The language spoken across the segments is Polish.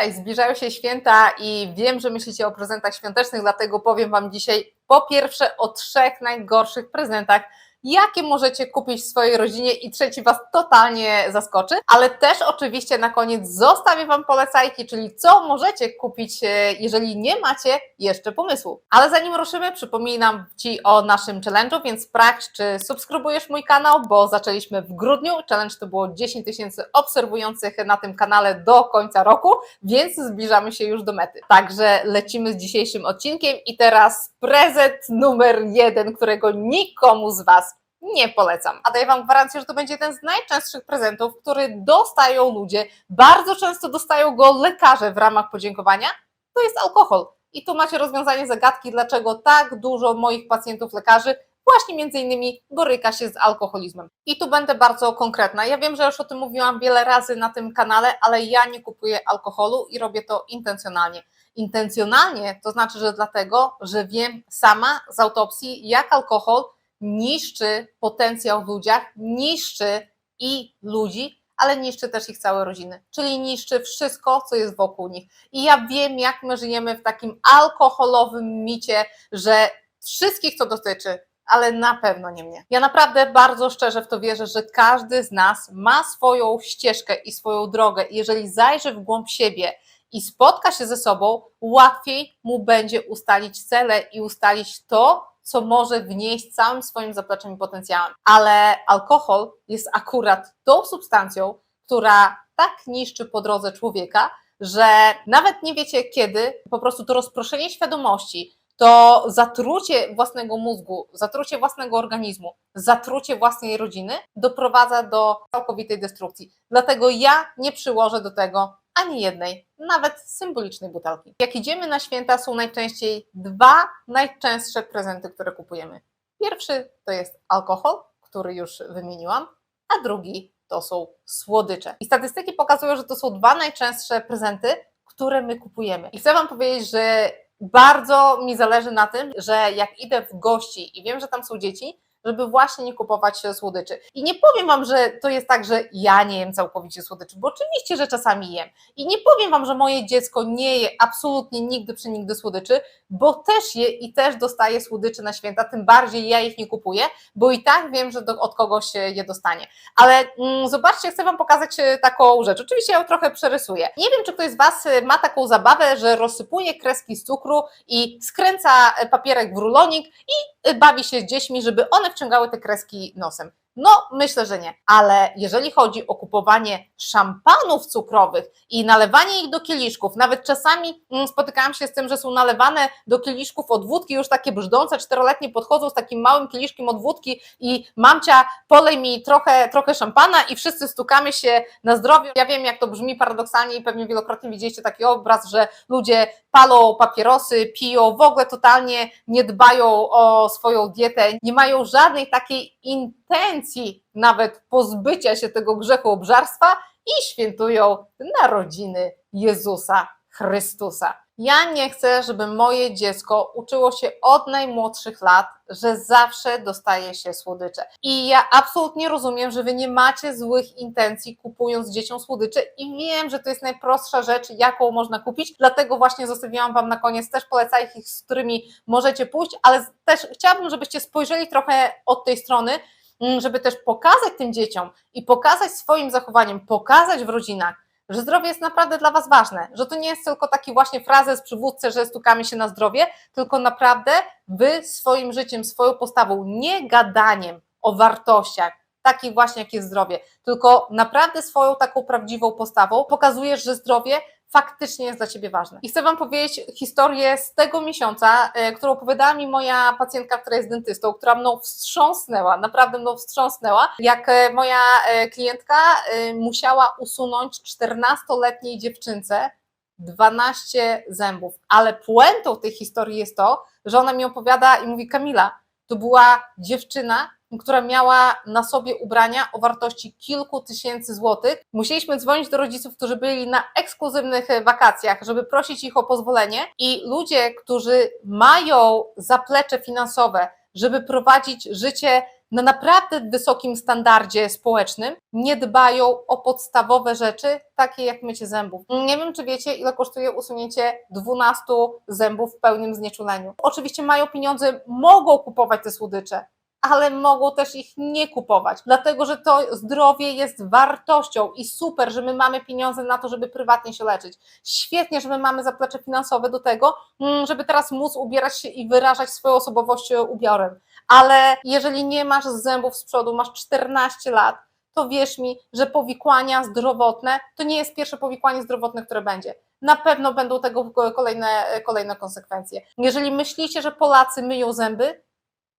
Cześć, zbliżają się święta i wiem, że myślicie o prezentach świątecznych, dlatego powiem Wam dzisiaj po pierwsze o trzech najgorszych prezentach, jakie możecie kupić w swojej rodzinie i trzeci Was totalnie zaskoczy, ale też oczywiście na koniec zostawię Wam polecajki, czyli co możecie kupić, e, jeżeli nie macie jeszcze pomysłu. Ale zanim ruszymy, przypominam Ci o naszym challenge'u, więc sprawdź, czy subskrybujesz mój kanał, bo zaczęliśmy w grudniu. Challenge to było 10 tysięcy obserwujących na tym kanale do końca roku, więc zbliżamy się już do mety. Także lecimy z dzisiejszym odcinkiem i teraz prezent numer jeden, którego nikomu z Was nie polecam. A daję Wam gwarancję, że to będzie jeden z najczęstszych prezentów, który dostają ludzie. Bardzo często dostają go lekarze w ramach podziękowania. To jest alkohol. I tu macie rozwiązanie zagadki, dlaczego tak dużo moich pacjentów lekarzy właśnie między innymi boryka się z alkoholizmem. I tu będę bardzo konkretna. Ja wiem, że już o tym mówiłam wiele razy na tym kanale, ale ja nie kupuję alkoholu i robię to intencjonalnie. Intencjonalnie to znaczy, że dlatego, że wiem sama z autopsji, jak alkohol niszczy potencjał w ludziach, niszczy i ludzi, ale niszczy też ich całe rodziny, czyli niszczy wszystko, co jest wokół nich. I ja wiem, jak my żyjemy w takim alkoholowym micie, że wszystkich to dotyczy, ale na pewno nie mnie. Ja naprawdę bardzo szczerze w to wierzę, że każdy z nas ma swoją ścieżkę i swoją drogę. Jeżeli zajrzy w głąb siebie i spotka się ze sobą, łatwiej mu będzie ustalić cele i ustalić to, co może wnieść całym swoim zapleczem i potencjałem. Ale alkohol jest akurat tą substancją, która tak niszczy po drodze człowieka, że nawet nie wiecie kiedy, po prostu to rozproszenie świadomości, to zatrucie własnego mózgu, zatrucie własnego organizmu, zatrucie własnej rodziny doprowadza do całkowitej destrukcji. Dlatego ja nie przyłożę do tego ani jednej, nawet symbolicznej butelki. Jak idziemy na święta, są najczęściej dwa najczęstsze prezenty, które kupujemy. Pierwszy to jest alkohol, który już wymieniłam, a drugi to są słodycze. I statystyki pokazują, że to są dwa najczęstsze prezenty, które my kupujemy. I chcę Wam powiedzieć, że bardzo mi zależy na tym, że jak idę w gości i wiem, że tam są dzieci, żeby właśnie nie kupować słodyczy. I nie powiem Wam, że to jest tak, że ja nie jem całkowicie słodyczy, bo oczywiście, że czasami jem. I nie powiem Wam, że moje dziecko nie je absolutnie nigdy przy nigdy słodyczy, bo też je i też dostaje słodyczy na święta, tym bardziej ja ich nie kupuję, bo i tak wiem, że do, od kogoś je dostanie. Ale mm, zobaczcie, chcę Wam pokazać e, taką rzecz. Oczywiście ja ją trochę przerysuję. Nie wiem, czy ktoś z Was e, ma taką zabawę, że rozsypuje kreski z cukru i skręca e, papierek w rulonik i bawi się z dziećmi, żeby one wciągały te kreski nosem. No, myślę, że nie. Ale jeżeli chodzi o kupowanie szampanów cukrowych i nalewanie ich do kieliszków, nawet czasami mm, spotykałam się z tym, że są nalewane do kieliszków od wódki, już takie brzdące, czteroletnie podchodzą z takim małym kieliszkiem od wódki i mamcia, polej mi trochę, trochę szampana i wszyscy stukamy się na zdrowie. Ja wiem, jak to brzmi paradoksalnie i pewnie wielokrotnie widzieliście taki obraz, że ludzie palą papierosy, piją, w ogóle totalnie nie dbają o swoją dietę, nie mają żadnej takiej intencji nawet pozbycia się tego grzechu obżarstwa i świętują narodziny Jezusa Chrystusa. Ja nie chcę, żeby moje dziecko uczyło się od najmłodszych lat, że zawsze dostaje się słodycze. I ja absolutnie rozumiem, że wy nie macie złych intencji kupując dzieciom słodycze i wiem, że to jest najprostsza rzecz, jaką można kupić, dlatego właśnie zostawiłam wam na koniec też polecajki, z którymi możecie pójść, ale też chciałabym, żebyście spojrzeli trochę od tej strony, żeby też pokazać tym dzieciom i pokazać swoim zachowaniem, pokazać w rodzinach, że zdrowie jest naprawdę dla Was ważne, że to nie jest tylko taki właśnie frazes przywódcy, że stukamy się na zdrowie, tylko naprawdę Wy swoim życiem, swoją postawą, nie gadaniem o wartościach, takich właśnie jak jest zdrowie, tylko naprawdę swoją taką prawdziwą postawą pokazujesz, że zdrowie faktycznie jest dla Ciebie ważne. I chcę Wam powiedzieć historię z tego miesiąca, e, którą opowiadała mi moja pacjentka, która jest dentystą, która mną wstrząsnęła, naprawdę mną wstrząsnęła, jak e, moja e, klientka musiała usunąć 14-letniej dziewczynce 12 zębów. Ale puentą tej historii jest to, że ona mi opowiada i mówi: Kamila, to była dziewczyna, która miała na sobie ubrania o wartości kilku tysięcy złotych. Musieliśmy dzwonić do rodziców, którzy byli na ekskluzywnych wakacjach, żeby prosić ich o pozwolenie i ludzie, którzy mają zaplecze finansowe, żeby prowadzić życie na naprawdę wysokim standardzie społecznym nie dbają o podstawowe rzeczy, takie jak mycie zębów. Nie wiem, czy wiecie, ile kosztuje usunięcie 12 zębów w pełnym znieczuleniu. Oczywiście mają pieniądze, mogą kupować te słodycze, ale mogą też ich nie kupować, dlatego że to zdrowie jest wartością i super, że my mamy pieniądze na to, żeby prywatnie się leczyć. Świetnie, że my mamy zaplecze finansowe do tego, mm, żeby teraz móc ubierać się i wyrażać swoją osobowość e, ubiorem. Ale jeżeli nie masz zębów z przodu, masz 14 lat, to wierz mi, że powikłania zdrowotne to nie jest pierwsze powikłanie zdrowotne, które będzie. Na pewno będą tego kolejne, kolejne konsekwencje. Jeżeli myślicie, że Polacy myją zęby,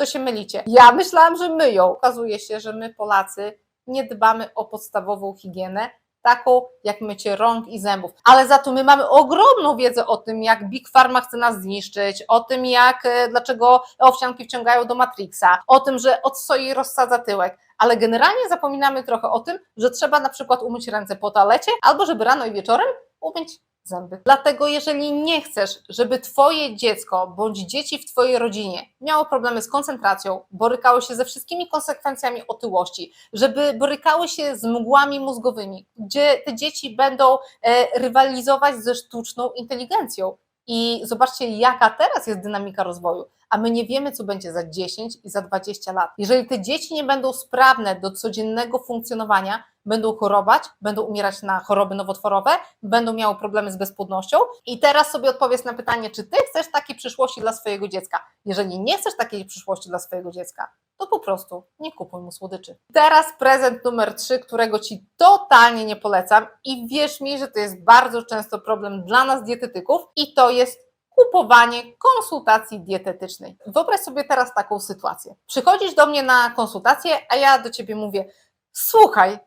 to się mylicie. Ja myślałam, że myją. Okazuje się, że my Polacy nie dbamy o podstawową higienę, taką jak mycie rąk i zębów. Ale za to my mamy ogromną wiedzę o tym, jak Big Pharma chce nas zniszczyć, o tym, jak, e, dlaczego owsianki wciągają do Matrixa, o tym, że od soi rozsadza tyłek. Ale generalnie zapominamy trochę o tym, że trzeba na przykład umyć ręce po toalecie, albo żeby rano i wieczorem umyć zęby. Dlatego, jeżeli nie chcesz, żeby Twoje dziecko bądź dzieci w Twojej rodzinie miało problemy z koncentracją, borykały się ze wszystkimi konsekwencjami otyłości, żeby borykały się z mgłami mózgowymi, gdzie te dzieci będą e, rywalizować ze sztuczną inteligencją. I zobaczcie, jaka teraz jest dynamika rozwoju a my nie wiemy, co będzie za 10 i za 20 lat. Jeżeli te dzieci nie będą sprawne do codziennego funkcjonowania, będą chorować, będą umierać na choroby nowotworowe, będą miały problemy z bezpłodnością. I teraz sobie odpowiedz na pytanie, czy ty chcesz takiej przyszłości dla swojego dziecka? Jeżeli nie chcesz takiej przyszłości dla swojego dziecka, to po prostu nie kupuj mu słodyczy. Teraz prezent numer 3, którego ci totalnie nie polecam i wierz mi, że to jest bardzo często problem dla nas dietetyków i to jest kupowanie konsultacji dietetycznej. Wyobraź sobie teraz taką sytuację. Przychodzisz do mnie na konsultację, a ja do ciebie mówię: Słuchaj,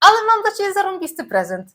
ale mam dla ciebie zarąbisty prezent.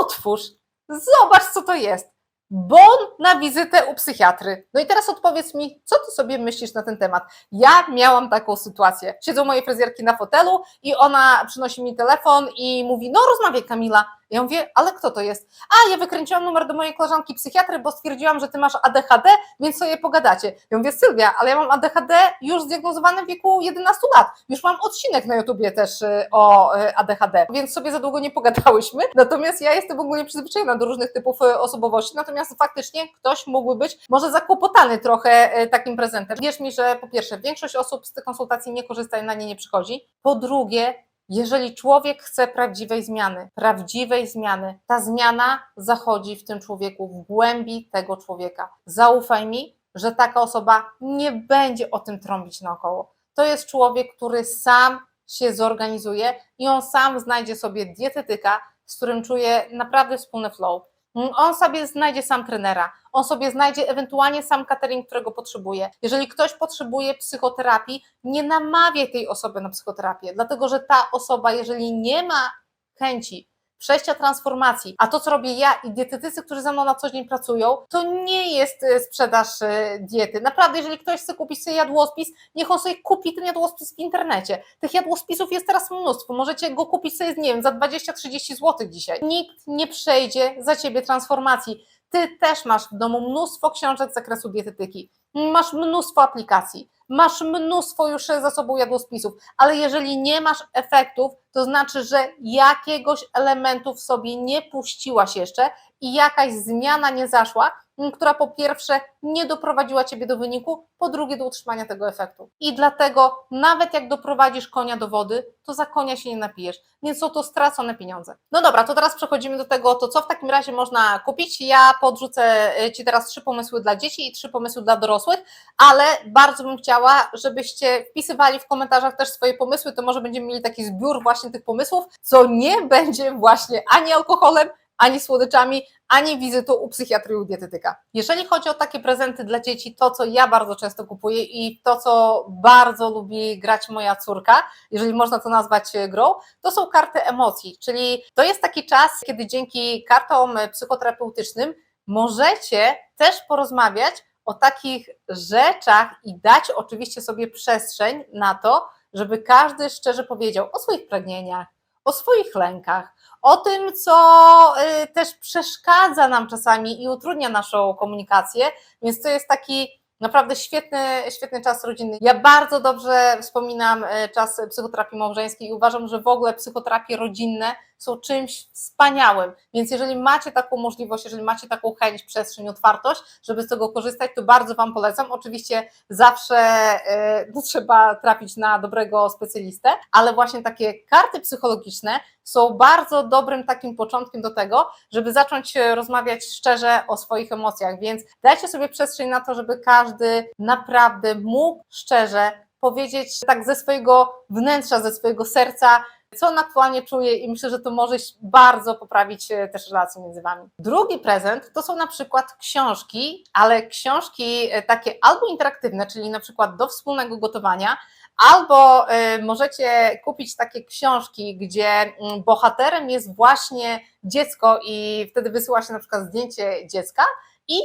Otwórz, zobacz, co to jest. Bon na wizytę u psychiatry. No i teraz odpowiedz mi, co ty sobie myślisz na ten temat? Ja miałam taką sytuację. Siedzą moje fryzjerki na fotelu i ona przynosi mi telefon i mówi: No, rozmawiaj, Kamila. Ja mówię, ale kto to jest? A, ja wykręciłam numer do mojej koleżanki psychiatry, bo stwierdziłam, że ty masz ADHD, więc sobie pogadacie. Ja mówię, Sylwia, ale ja mam ADHD już zdiagnozowane w wieku 11 lat. Już mam odcinek na YouTubie też y, o y, ADHD, więc sobie za długo nie pogadałyśmy. Natomiast ja jestem w ogóle przyzwyczajona do różnych typów y, osobowości, natomiast faktycznie ktoś mógłby być może zakłopotany trochę takim prezentem. Wierz mi, że po pierwsze, większość osób z tych konsultacji nie korzysta i na nie nie przychodzi. Po drugie, jeżeli człowiek chce prawdziwej zmiany, prawdziwej zmiany, ta zmiana zachodzi w tym człowieku, w głębi tego człowieka. Zaufaj mi, że taka osoba nie będzie o tym trąbić naokoło. To jest człowiek, który sam się zorganizuje i on sam znajdzie sobie dietetyka, z którym czuje naprawdę wspólny flow. On sobie znajdzie sam trenera, on sobie znajdzie ewentualnie sam catering, którego potrzebuje. Jeżeli ktoś potrzebuje psychoterapii, nie namawiaj tej osoby na psychoterapię, dlatego że ta osoba, jeżeli nie ma chęci przejścia transformacji. A to, co robię ja i dietetycy, którzy ze mną na co dzień pracują, to nie jest e, sprzedaż e, diety. Naprawdę, jeżeli ktoś chce kupić sobie jadłospis, niech on sobie kupi ten jadłospis w internecie. Tych jadłospisów jest teraz mnóstwo. Możecie go kupić sobie, nie wiem, za 20-30 zł dzisiaj. Nikt nie przejdzie za ciebie transformacji. Ty też masz w domu mnóstwo książek z zakresu dietetyki, masz mnóstwo aplikacji masz mnóstwo już za sobą jadłospisów, ale jeżeli nie masz efektów, to znaczy, że jakiegoś elementu w sobie nie puściłaś jeszcze i jakaś zmiana nie zaszła, która po pierwsze nie doprowadziła ciebie do wyniku, po drugie do utrzymania tego efektu. I dlatego nawet jak doprowadzisz konia do wody, to za konia się nie napijesz, więc są to stracone pieniądze. No dobra, to teraz przechodzimy do tego, to co w takim razie można kupić. Ja podrzucę e, Ci teraz trzy pomysły dla dzieci i trzy pomysły dla dorosłych, ale bardzo bym chciała, żebyście wpisywali w komentarzach też swoje pomysły, to może będziemy mieli taki zbiór właśnie tych pomysłów, co nie będzie właśnie ani alkoholem, ani słodyczami, ani wizytą u psychiatry u dietetyka. Jeżeli chodzi o takie prezenty dla dzieci, to co ja bardzo często kupuję i to co bardzo lubi grać moja córka, jeżeli można to nazwać e, grą, to są karty emocji, czyli to jest taki czas, kiedy dzięki kartom psychoterapeutycznym możecie też porozmawiać o takich rzeczach i dać oczywiście sobie przestrzeń na to, żeby każdy szczerze powiedział o swoich pragnieniach, o swoich lękach, o tym, co y, też przeszkadza nam czasami i utrudnia naszą komunikację, więc to jest taki Naprawdę świetny, świetny czas rodzinny. Ja bardzo dobrze wspominam e, czas psychoterapii małżeńskiej i uważam, że w ogóle psychoterapie rodzinne są czymś wspaniałym. Więc jeżeli macie taką możliwość, jeżeli macie taką chęć, przestrzeń, otwartość, żeby z tego korzystać, to bardzo Wam polecam. Oczywiście zawsze e, trzeba trafić na dobrego specjalistę, ale właśnie takie karty psychologiczne są bardzo dobrym takim początkiem do tego, żeby zacząć e, rozmawiać szczerze o swoich emocjach. Więc dajcie sobie przestrzeń na to, żeby każdy naprawdę mógł szczerze powiedzieć tak ze swojego wnętrza, ze swojego serca, co on aktualnie czuje i myślę, że to może bardzo poprawić e, też relacje między Wami. Drugi prezent to są na przykład książki, ale książki e, takie albo interaktywne, czyli na przykład do wspólnego gotowania, albo y, możecie kupić takie książki, gdzie mm, bohaterem jest właśnie dziecko i wtedy wysyła się na przykład zdjęcie dziecka i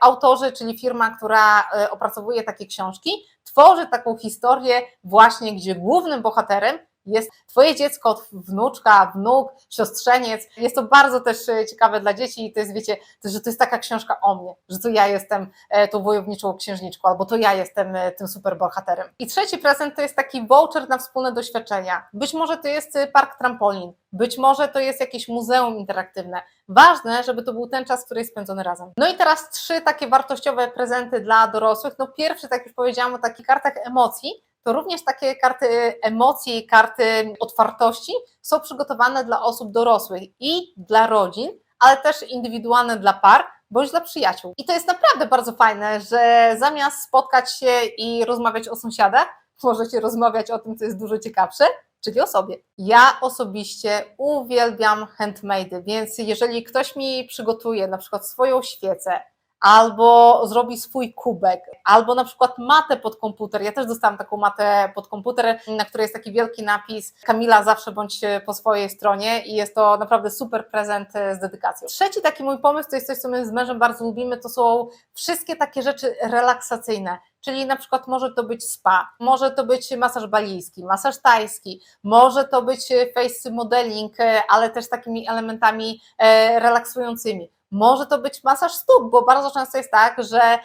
autorzy, czyli firma, która opracowuje takie książki, tworzy taką historię właśnie, gdzie głównym bohaterem jest Twoje dziecko, wnuczka, wnuk, siostrzeniec. Jest to bardzo też e, ciekawe dla dzieci i to jest, wiecie, że to jest taka książka o mnie, że to ja jestem e, tą wojowniczą księżniczką, albo to ja jestem e, tym super bohaterem. I trzeci prezent to jest taki voucher na wspólne doświadczenia. Być może to jest park trampolin, być może to jest jakieś muzeum interaktywne. Ważne, żeby to był ten czas, który jest spędzony razem. No i teraz trzy takie wartościowe prezenty dla dorosłych. No pierwszy, tak już powiedziałam, o takich kartach emocji, to również takie karty emocji, karty otwartości są przygotowane dla osób dorosłych i dla rodzin, ale też indywidualne dla par bądź dla przyjaciół. I to jest naprawdę bardzo fajne, że zamiast spotkać się i rozmawiać o sąsiadach, możecie rozmawiać o tym, co jest dużo ciekawsze, czyli o sobie. Ja osobiście uwielbiam handmade, więc jeżeli ktoś mi przygotuje na przykład swoją świecę, albo zrobi swój kubek, albo na przykład matę pod komputer. Ja też dostałam taką matę pod komputer, na której jest taki wielki napis Kamila zawsze bądź po swojej stronie i jest to naprawdę super prezent z dedykacją. Trzeci taki mój pomysł to jest coś, co my z mężem bardzo lubimy, to są wszystkie takie rzeczy relaksacyjne. Czyli na przykład może to być spa, może to być masaż balijski, masaż tajski, może to być face modeling, ale też takimi elementami e, relaksującymi może to być masaż stóp, bo bardzo często jest tak, że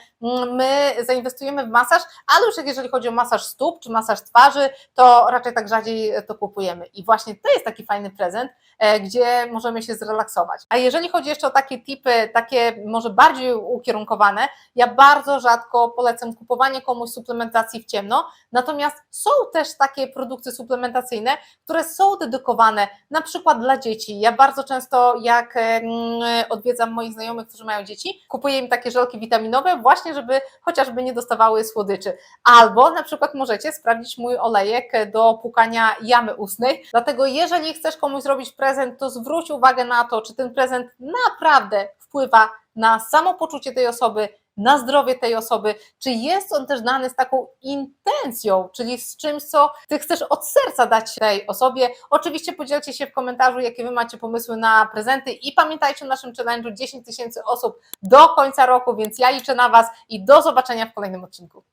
my zainwestujemy w masaż, ale już jeżeli chodzi o masaż stóp czy masaż twarzy, to raczej tak rzadziej to kupujemy. I właśnie to jest taki fajny prezent, e, gdzie możemy się zrelaksować. A jeżeli chodzi jeszcze o takie typy, takie może bardziej ukierunkowane, ja bardzo rzadko polecam kupowanie komuś suplementacji w ciemno, natomiast są też takie produkty suplementacyjne, które są dedykowane na przykład dla dzieci. Ja bardzo często jak odwiedzam moich znajomych, którzy mają dzieci, kupuję im takie żelki witaminowe właśnie, żeby chociażby nie dostawały słodyczy. Albo na przykład możecie sprawdzić mój olejek do pukania jamy ustnej. Dlatego jeżeli chcesz komuś zrobić prezent, to zwróć uwagę na to, czy ten prezent naprawdę wpływa na samopoczucie tej osoby, na zdrowie tej osoby, czy jest on też dany z taką intencją, czyli z czymś, co ty chcesz od serca dać tej osobie. Oczywiście podzielcie się w komentarzu, jakie wy macie pomysły na prezenty i pamiętajcie o naszym challenge'u 10 tysięcy osób do końca roku, więc ja liczę na was i do zobaczenia w kolejnym odcinku.